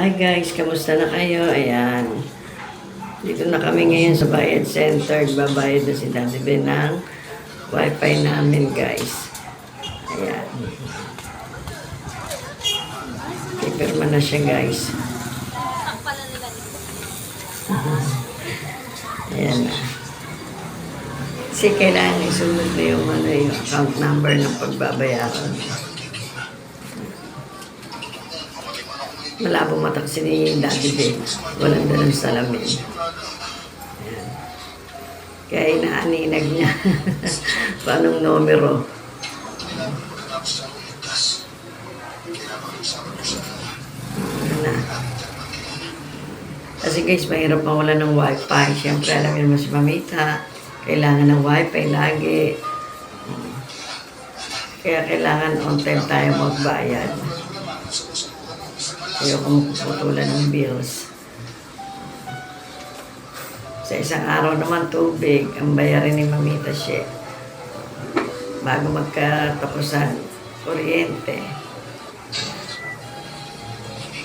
Hi guys, kamusta na kayo? Ayan. Dito na kami ngayon sa Bayad Center. Babayad na si Daddy Ben ng wifi namin guys. Ayan. Ipirma na siya guys. Ayan na. Kasi kailangan isunod na yung, ano, yung account number ng pagbabayaran. Malabo mata kasi ni Daddy Ben. Walang dalang salamin. Ayan. Kaya inaaninag niya. Paanong numero? Na. Kasi guys, mahirap mawala ng wifi. Siyempre, alam niyo si Mamita. Kailangan ng wifi lagi. Kaya kailangan on time tayo magbayad. Ayoko magpuputulan ng bills. Sa isang araw naman tubig, ang bayarin ni Mamita siya. Bago magkatapusan, kuryente.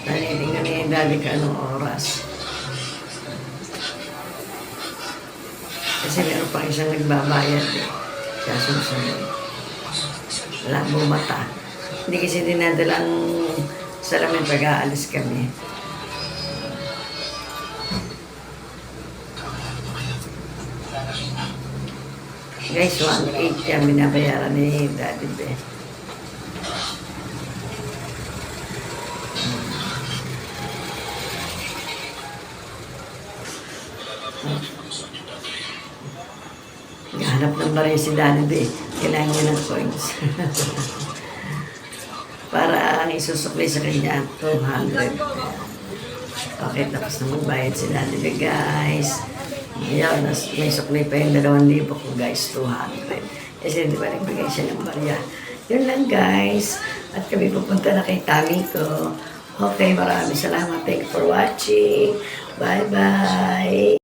Nanitingnan niya yung dali ka anong oras. Kasi meron pa isang nagbabayad eh. Siya susunod. Labo mata. Hindi kasi dinadalang salamin pag aalis kami. Guys, 1.8 yan binabayaran ni Daddy Be. Hanap ng barya si Daddy Be. Kailangan niya ng coins. Para ang isusukli sa kanya, 200. Okay, tapos na magbayad si Daddy Be, guys. Nas- may sukli pa yung 2,000 ko, guys, 200. Kasi di ba nagbigay siya ng barya. Yun lang, guys. At kami pupunta na kay Tami ko. Okay, maraming salamat. Thank you for watching. Bye-bye.